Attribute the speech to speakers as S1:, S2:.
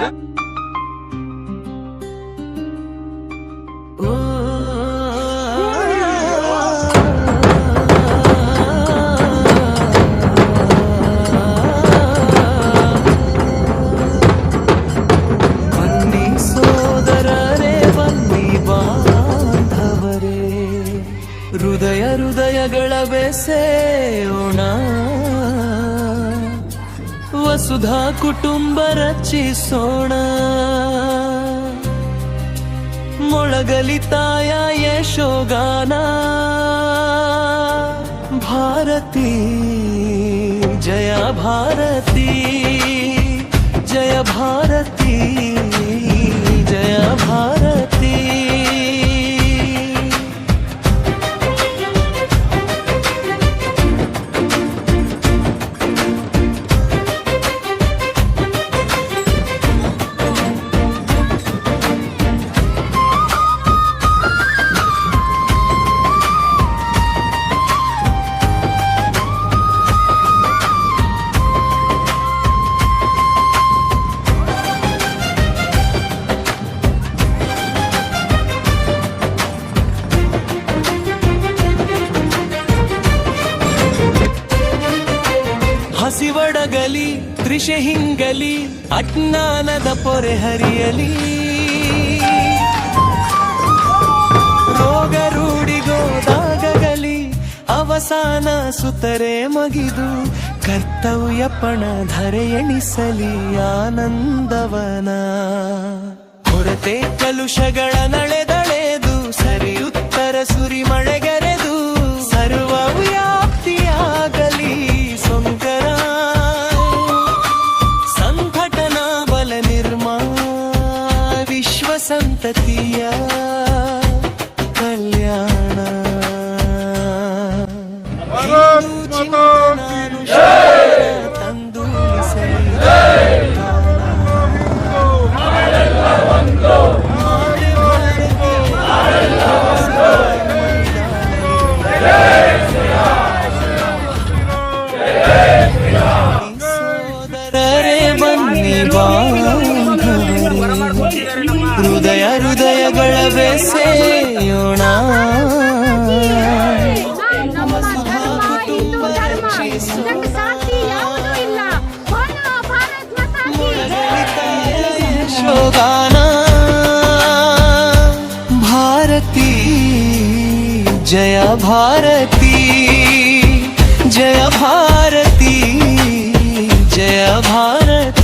S1: ಬನ್ನಿ ಸೋದರ ರೇ ಬಾ ಬಾಂಧವರೇ ಹೃದಯ ಹೃದಯಗಳ ಬೆಸೇಣ वसुधा कुटुंब रची सोण ये यशोगाना भारती जया भारती जय भारती ಹಸಿವಡಗಲಿ ತ್ರಿಷೆ ಹಿಂಗಲಿ ಅಜ್ಞಾನದ ಪೊರೆ ಹರಿಯಲಿ ರೋಗ ರೂಢಿಗೋದಾಗಲಿ ಅವಸಾನ ಸುತರೆ ಮಗಿದು ಕರ್ತವ್ಯ ಪಣ ಎಣಿಸಲಿ ಆನಂದವನ ಕೊರತೆ ಕಲುಷಗಳ ನಳೆದಳೆ Hello, बेसे उणा गाना भारती जय भारती जय भारती जय भारती